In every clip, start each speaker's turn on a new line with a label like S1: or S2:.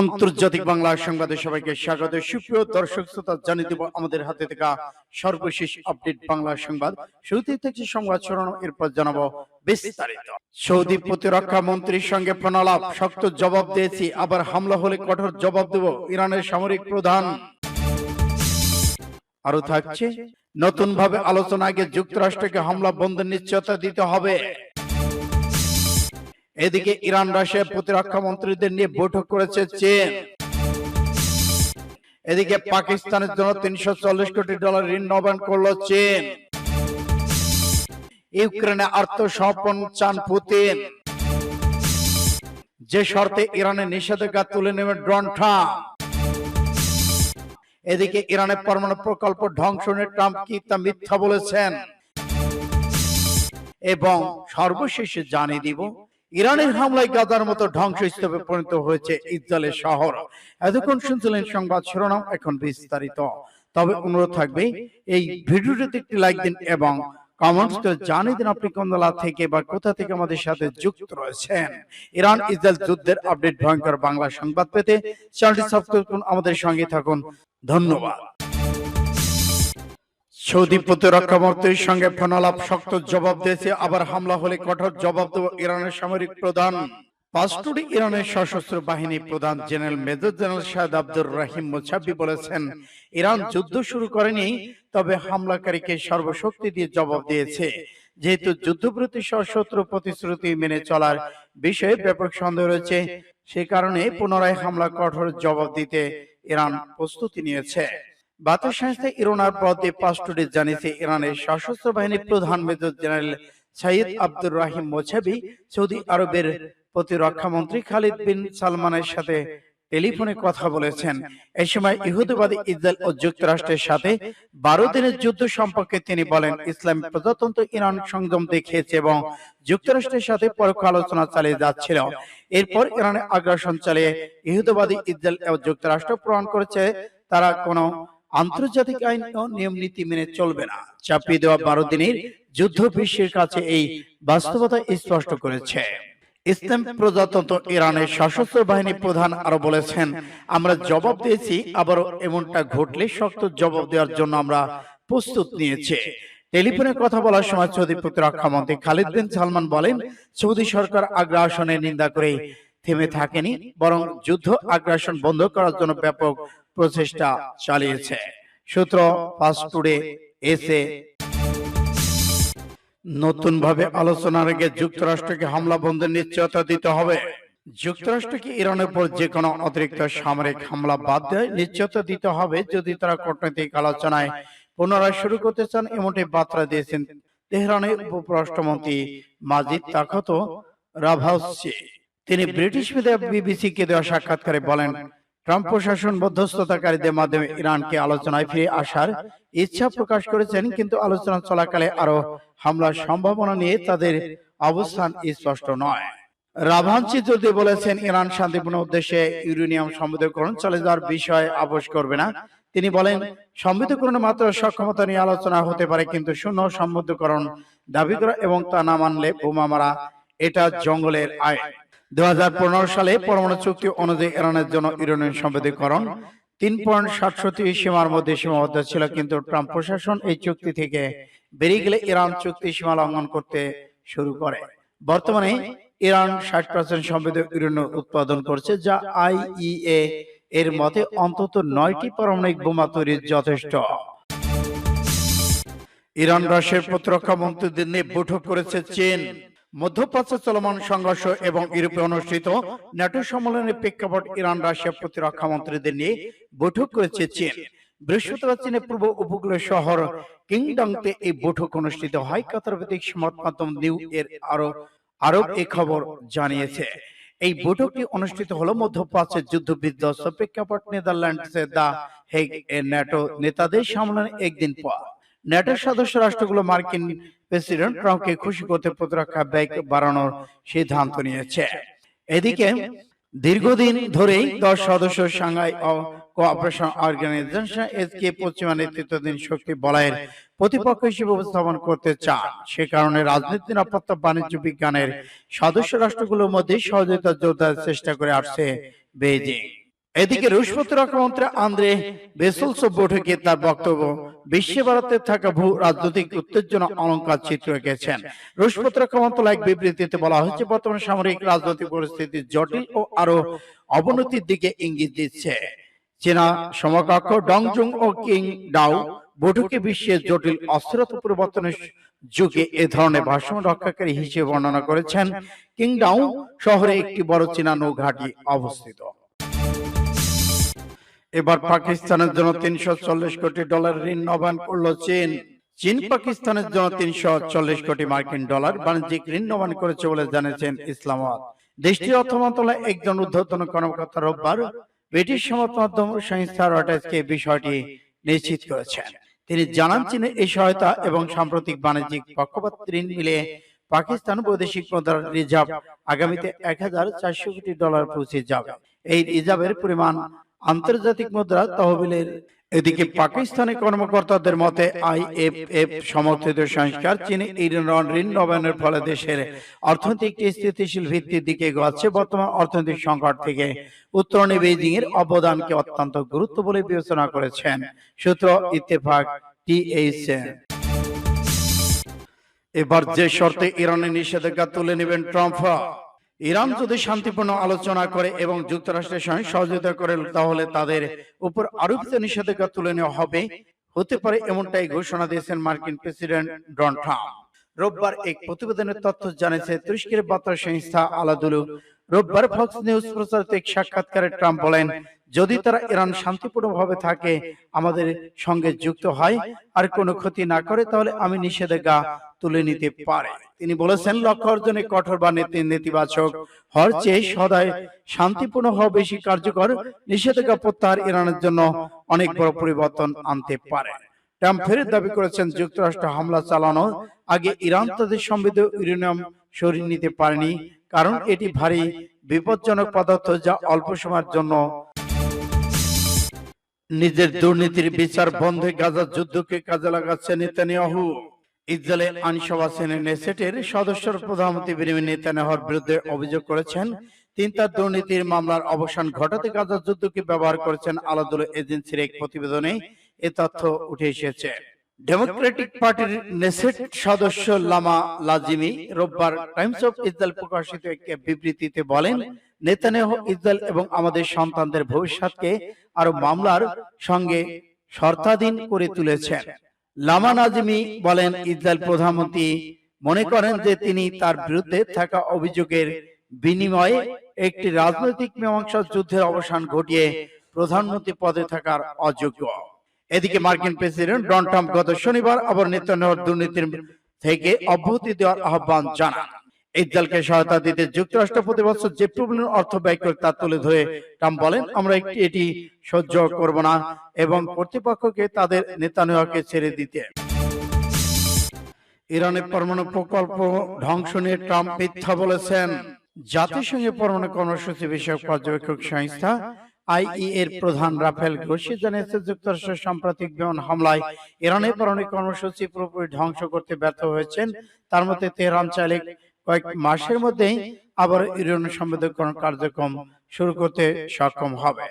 S1: আন্তর্জাতিক বাংলা সংবাদে সবাইকে স্বাগত সুপ্রিয় দর্শক শ্রোতা জানিয়ে দেব আমাদের হাতে থাকা সর্বশেষ আপডেট বাংলা সংবাদ শুরুতেই থাকছে সংবাদ ছড়ানো এরপর জানাবো বিস্তারিত সৌদি প্রতিরক্ষা মন্ত্রীর সঙ্গে প্রণালাপ শক্ত জবাব দিয়েছি আবার হামলা হলে কঠোর জবাব দেব ইরানের সামরিক প্রধান আরো থাকছে নতুন ভাবে আলোচনা আগে যুক্তরাষ্ট্রকে হামলা বন্ধের নিশ্চয়তা দিতে হবে এদিকে ইরান রাশিয়া প্রতিরক্ষা মন্ত্রীদের নিয়ে বৈঠক করেছে চীন এদিকে পাকিস্তানের জন্য তিনশো চল্লিশ কোটি ডলার ঋণ নবায়ন করল চীন ইউক্রেনে আত্মসমর্পণ চান পুতিন যে শর্তে ইরানের নিষেধাজ্ঞা তুলে নেবে ড্রন ট্রাম্প এদিকে ইরানের পরমাণু প্রকল্প ধ্বংস নিয়ে ট্রাম্প কি তা মিথ্যা বলেছেন এবং সর্বশেষে জানিয়ে দিব ইরানের হামলায় গাজার মতো হিসেবে পরিণত হয়েছে ইসরায়েলের শহর এতক্ষণ শুনছিলেন সংবাদ শিরোনাম এখন বিস্তারিত তবে অনুরোধ থাকবে এই ভিডিওটিতে একটি লাইক দিন এবং কমেন্টস করে জানিয়ে দিন আপনি কোন দলা থেকে বা কোথা থেকে আমাদের সাথে যুক্ত রয়েছেন ইরান ইসরায়েল যুদ্ধের আপডেট ভয়ঙ্কর বাংলা সংবাদ পেতে চ্যানেলটি সাবস্ক্রাইব করুন আমাদের সঙ্গে থাকুন ধন্যবাদ সৌদি প্রতিরক্ষা মন্ত্রীর সঙ্গে ফোনালাপ শক্ত জবাব দিয়েছে আবার হামলা হলে কঠোর জবাব দেব ইরানের সামরিক প্রধান পাঁচটুটি ইরানের সশস্ত্র বাহিনী প্রধান general major general Shahed Abdur Rahim Mousavi বলেছেন ইরান যুদ্ধ শুরু করেনি তবে হামলাকারীকে সর্বশক্তি দিয়ে জবাব দিয়েছে যেহেতু যুদ্ধবিরতি সশস্ত্র প্রতিশ্রুতি মেনে চলার বিষয়ে ব্যাপক সন্দেহ রয়েছে সে কারণে পুনরায় হামলা কঠোর জবাব দিতে ইরান প্রস্তুতি নিয়েছে সংস্থা পথে জানিয়েছে ইরানের সশস্ত্র বাহিনীর প্রধান major general Abdur Rahim Mousavi Saudi আরবের প্রতিরক্ষা মন্ত্রী খালিদ বিন সালমানের সাথে টেলিফোনে কথা বলেছেন এই সময় ইহুদিবাদী ইসরায়েল ও যুক্তরাষ্ট্রের সাথে বারো দিনের যুদ্ধ সম্পর্কে তিনি বলেন ইসলাম প্রজাতন্ত্র ইরান সংযম দেখিয়েছে এবং যুক্তরাষ্ট্রের সাথে পরোক্ষ আলোচনা চালিয়ে যাচ্ছিল এরপর ইরানের আগ্রাসন চালিয়ে ইহুদিবাদী ইসরায়েল ও যুক্তরাষ্ট্র প্রমাণ করেছে তারা কোনো আন্তর্জাতিক আইন ও নিয়ম নীতি মেনে চলবে না চাপিয়ে দেওয়া বারো দিনের যুদ্ধ বিশ্বের কাছে এই বাস্তবতা স্পষ্ট করেছে ইসলাম প্রজাতন্ত্র ইরানের সশস্ত্র বাহিনী প্রধান আরো বলেছেন আমরা জবাব দিয়েছি আবারও এমনটা ঘটলে শক্ত জবাব দেওয়ার জন্য আমরা প্রস্তুত নিয়েছে টেলিফোনে কথা বলার সময় সৌদি প্রতিরক্ষা মন্ত্রী খালিদ বিন সালমান বলেন সৌদি সরকার আগ্রাসনের নিন্দা করে থেমে থাকেনি বরং যুদ্ধ আগ্রাসন বন্ধ করার জন্য ব্যাপক প্রচেষ্টা চালিয়েছে সূত্র ফাস্ট টুডে এসে ভাবে আলোচনার আগে যুক্তরাষ্ট্রকে হামলা বন্ধের নিশ্চয়তা দিতে হবে যুক্তরাষ্ট্রকে ইরানের উপর যে কোনো অতিরিক্ত সামরিক হামলা বাদ দেয় নিশ্চয়তা দিতে হবে যদি তারা কূটনৈতিক আলোচনায় পুনরায় শুরু করতে চান এমনটি বার্তা দিয়েছেন তেহরানের উপরাষ্ট্রমন্ত্রী মাজিদ তাকত রাভাউসি তিনি ব্রিটিশ মিডিয়া বিবিসি কে দেওয়া সাক্ষাৎকারে বলেন ট্রাম্প প্রশাসন মধ্যস্থতাকারীদের মাধ্যমে ইরানকে আলোচনায় ফিরে আসার ইচ্ছা প্রকাশ করেছেন কিন্তু আলোচনা চলাকালে আরো হামলার সম্ভাবনা নিয়ে তাদের অবস্থান স্পষ্ট নয় রাভাঞ্চি যদি বলেছেন ইরান শান্তিপূর্ণ উদ্দেশ্যে ইউরেনিয়াম সমৃদ্ধকরণ চলে যাওয়ার বিষয়ে আপোষ করবে না তিনি বলেন সমৃদ্ধকরণের মাত্র সক্ষমতা নিয়ে আলোচনা হতে পারে কিন্তু শূন্য সমৃদ্ধকরণ দাবি করা এবং তা না মানলে বোমা মারা এটা জঙ্গলের আয় দু সালে পরমাণু চুক্তি অনুযায়ী ইরানের জন্য ইউরেনিয়াম সম্পদীকরণ তিন পয়েন্ট সাতষট্টি সীমার মধ্যে সীমাবদ্ধ ছিল কিন্তু ট্রাম্প প্রশাসন এই চুক্তি থেকে বেরিয়ে গেলে ইরান চুক্তি সীমা লঙ্ঘন করতে শুরু করে বর্তমানে ইরান ষাট পার্সেন্ট সমৃদ্ধ ইউরেনিয়াম উৎপাদন করছে যা আইইএ এর মতে অন্তত নয়টি পারমাণবিক বোমা তৈরির যথেষ্ট ইরান রাশিয়ার প্রতিরক্ষা মন্ত্রীদের নিয়ে বৈঠক করেছে চীন মধ্যপ্রাচ্য চলমান সংঘর্ষ এবং ইউরোপে অনুষ্ঠিত ন্যাটো সম্মেলনের প্রেক্ষাপট ইরান রাশিয়া প্রতিরক্ষা মন্ত্রীদের নিয়ে বৈঠক করেছে চীন বৃহস্পতিবার চীনের পূর্ব উপকূলের শহর কিংডংতে এই বৈঠক অনুষ্ঠিত হয় কাতার ভিত্তিক সংবাদ মাধ্যম নিউ এর আরো আরো এ খবর জানিয়েছে এই বৈঠকটি অনুষ্ঠিত হল মধ্যপ্রাচ্যের যুদ্ধ বিধ্বস্ত প্রেক্ষাপট নেদারল্যান্ডসের দা হেগ এর ন্যাটো নেতাদের সামলানোর একদিন পর ন্যাটোর সদস্য রাষ্ট্রগুলো মার্কিন প্রেসিডেন্ট ট্রাম্পকে খুশি করতে প্রতিরক্ষা ব্যয় বাড়ানোর সিদ্ধান্ত নিয়েছে এদিকে দীর্ঘদিন ধরেই দশ সদস্য সাংহাই কোঅপারেশন অর্গানাইজেশন এসকে পশ্চিমা নেতৃত্বাধীন শক্তি বলয়ের প্রতিপক্ষ হিসেবে উপস্থাপন করতে চান সে কারণে রাজনীতি নিরাপত্তা বাণিজ্য বিজ্ঞানের সদস্য রাষ্ট্রগুলোর মধ্যে সহযোগিতা জোরদার চেষ্টা করে আসছে বেজিং এদিকে রুশ প্রতিরক্ষামন্ত্রী আন্দ্রে বেসলসব বৈঠকে তার বক্তব্য বিশ্বে ভারতে থাকা ভূ রাজনৈতিক উত্তেজনা অলঙ্কার চিত্র এঁকেছেন রুশ প্রতিরক্ষা মন্ত্রণালয় এক বিবৃতিতে বলা হয়েছে বর্তমান সামরিক রাজনৈতিক পরিস্থিতি জটিল ও আরো অবনতির দিকে ইঙ্গিত দিচ্ছে চীনা সমকক্ষ ডংজুং ও কিং ডাও বৈঠকে বিশ্বের জটিল অস্থিরতা পরিবর্তনের যুগে এ ধরনের ভাষণ রক্ষাকারী হিসেবে বর্ণনা করেছেন কিং ডাও শহরে একটি বড় চীনা নৌঘাটি অবস্থিত এবার পাকিস্তানের জন্য তিনশো চল্লিশ কোটি ডলার ঋণ নবায়ন করলো চীন চীন পাকিস্তানের জন্য তিনশো চল্লিশ কোটি মার্কিন ডলার বাণিজ্যিক ঋণ নবায়ন করেছে বলে জানিয়েছেন ইসলামাবাদ দেশটির অর্থ মন্ত্রণালয় একজন উদ্ধতন কর্মকর্তা রোববার ব্রিটিশ সংবাদ মাধ্যম সংস্থা রয়টার্সকে বিষয়টি নিশ্চিত করেছেন তিনি জানান চীনের এই সহায়তা এবং সাম্প্রতিক বাণিজ্যিক পক্ষপাত ঋণ মিলে পাকিস্তান বৈদেশিক মুদ্রার রিজার্ভ আগামীতে এক হাজার চারশো কোটি ডলার পৌঁছে যাবে এই রিজার্ভের পরিমাণ আন্তর্জাতিক মুদ্রা তহবিলের এদিকে পাকিস্তানি কর্মকর্তাদের মতে আইএফএফ সমর্থিত সংস্কার চীনে ইরান ঋণ নবায়নের ফলে দেশের অর্থনৈতিক স্থিতিশীল ভিত্তির দিকে গড়াচ্ছে বর্তমান অর্থনৈতিক সংকট থেকে উত্তরণে বেজিং এর অবদানকে অত্যন্ত গুরুত্ব বলে বিবেচনা করেছেন সূত্র ইত্তেফাক টিএইচএন এবার যে শর্তে ইরানের নিষেধাজ্ঞা তুলে নেবেন ট্রাম্প ইরান যদি শান্তিপূর্ণ আলোচনা করে এবং যুক্তরাষ্ট্রের সঙ্গে সহযোগিতা করে তাহলে তাদের উপর আরোপিত নিষেধাজ্ঞা তুলে নেওয়া হবে হতে পারে এমনটাই ঘোষণা দিয়েছেন মার্কিন প্রেসিডেন্ট ডোনাল্ড ট্রাম্প রোববার এক প্রতিবেদনের তথ্য জানিয়েছে তুরস্কের বার্তা সংস্থা আলাদুলু রোববার ফক্স নিউজ প্রচারিত এক সাক্ষাৎকারে ট্রাম্প বলেন যদি তারা ইরান শান্তিপূর্ণভাবে থাকে আমাদের সঙ্গে যুক্ত হয় আর কোনো ক্ষতি না করে তাহলে আমি নিষেধাজ্ঞা তুলে নিতে পারে তিনি বলেছেন লক্ষ্য অর্জনে কঠোর বা নেতিবাচক হওয়ার চেয়ে সদায় শান্তিপূর্ণ হওয়া বেশি কার্যকর নিষেধাজ্ঞা প্রত্যাহার ইরানের জন্য অনেক বড় পরিবর্তন আনতে পারে ট্রাম্প ফেরত দাবি করেছেন যুক্তরাষ্ট্র হামলা চালানোর আগে ইরান তাদের সমৃদ্ধ ইউরেনিয়াম সরিয়ে নিতে পারেনি কারণ এটি ভারী বিপজ্জনক পদার্থ যা অল্প সময়ের জন্য নিজের দুর্নীতির বিচার বন্ধে গাজা যুদ্ধকে কাজে লাগাচ্ছে নেতানিয়াহু ইসরায়েলে আইনসভা সেনের নেসেটের সদস্য প্রধানমন্ত্রী বেনিমিন নেতানহর বিরুদ্ধে অভিযোগ করেছেন তিন তার দুর্নীতির মামলার অবসান ঘটাতে গাজা যুদ্ধকে ব্যবহার করেছেন আলাদুল এজেন্সির এক প্রতিবেদনে এ তথ্য উঠে এসেছে ডেমোক্রেটিক পার্টির নেসেট সদস্য লামা লাজিমি রোববার টাইমস অফ ইসরায়েল প্রকাশিত এক বিবৃতিতে বলেন নেতানেহ ইসরায়েল এবং আমাদের সন্তানদের ভবিষ্যৎকে আরো মামলার সঙ্গে শর্তাধীন করে তুলেছেন লামা নাজমি বলেন ইসরায়েল প্রধানমন্ত্রী মনে করেন যে তিনি তার বিরুদ্ধে থাকা অভিযোগের বিনিময়ে একটি রাজনৈতিক মীমাংসা যুদ্ধের অবসান ঘটিয়ে প্রধানমন্ত্রী পদে থাকার অযোগ্য এদিকে মার্কিন প্রেসিডেন্ট ডোনাল্ড ট্রাম্প গত শনিবার আবার নেতানোর দুর্নীতির থেকে অব্যাহতি দেওয়ার আহ্বান জানান ইসরায়েলকে সহায়তা দিতে যুক্তরাষ্ট্র প্রতি বছর যে প্রবলেম অর্থ ব্যয় করে তা তুলে ধরে ট্রাম্প বলেন আমরা একটি এটি সহ্য করব না এবং কর্তৃপক্ষকে তাদের নেতানিয়াকে ছেড়ে দিতে ইরানের পরমাণু প্রকল্প ধ্বংস নিয়ে ট্রাম্প মিথ্যা বলেছেন জাতিসংঘে পরমাণু কর্মসূচি বিষয়ক পর্যবেক্ষক সংস্থা আইই এর প্রধান রাফেল গ্রোসি জানিয়েছে যুক্তরাষ্ট্রের সাম্প্রতিক বিমান হামলায় ইরানের পরমাণু কর্মসূচি পুরোপুরি ধ্বংস করতে ব্যর্থ হয়েছেন তার মধ্যে তেহরান চালিক কয়েক মাসের মধ্যেই আবার ইউরেনিয়াম সমৃদ্ধকরণ কার্যক্রম শুরু করতে সক্ষম হবে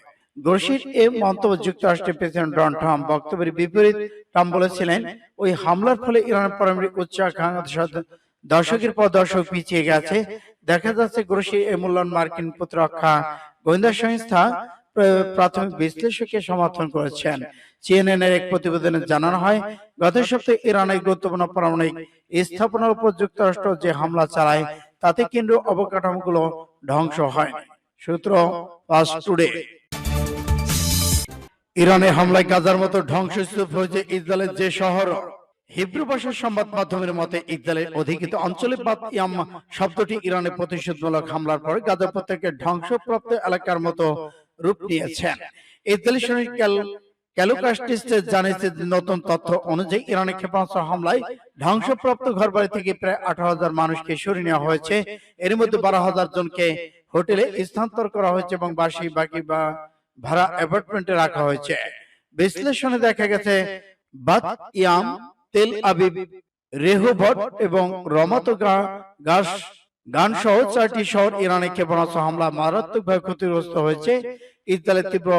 S1: এই মন্তব্য যুক্তরাষ্ট্রের প্রেসিডেন্ট ডোনাল্ড ট্রাম্প বক্তব্যের বিপরীত ট্রাম্প বলেছিলেন ওই হামলার ফলে ইরানের পারমাণবিক উচ্চ আকাঙ্ক্ষা পর দর্শক পিছিয়ে গেছে দেখা যাচ্ছে গ্রোসি এ মার্কিন প্রতিরক্ষা গোয়েন্দা সংস্থা প্রাথমিক বিশ্লেষকে সমর্থন করেছেন সিএনএনের এক প্রতিবেদনে জানানো হয় গত সপ্তাহে ইরানের গুরুত্বপূর্ণ পারমাণবিক স্থাপনার উপর যুক্তরাষ্ট্র যে হামলা চালায় তাতে কেন্দ্রীয় অবকাঠামোগুলো ধ্বংস হয় সূত্র টুডে ইরানে হামলায় গাজার মতো ধ্বংসস্তূপ হয়েছে ইসরায়েলের যে শহর হিব্রু ভাষার সংবাদ মাধ্যমের মতে ইসরায়েলের অধিকৃত অঞ্চলে বাদ ইয়াম শব্দটি ইরানে প্রতিশোধমূলক হামলার পর গাজা প্রত্যেকের ধ্বংসপ্রাপ্ত এলাকার মতো রূপ নিয়েছে ইসরায়েলি সৈনিক জানিয়েছে নতুন তথ্য অনুযায়ী ইরানের ক্ষেপণাস্ত্র হামলায় ধ্বংসপ্রাপ্ত ঘরবাড়ি থেকে প্রায় আঠারো হাজার মানুষকে সরিয়ে নেওয়া হয়েছে এর মধ্যে বারো হাজার জনকে হোটেলে স্থানান্তর করা হয়েছে এবং বাসি বাকি বা ভাড়া অ্যাপার্টমেন্টে রাখা হয়েছে বিশ্লেষণে দেখা গেছে বাত ইয়াম তেল আবিব এবং রমাতগা গাস গান সহ চারটি শহর ইরানের ক্ষেপণাস্ত্র হামলা মারাত্মকভাবে ক্ষতিগ্রস্ত হয়েছে ইসরায়েলের তীব্র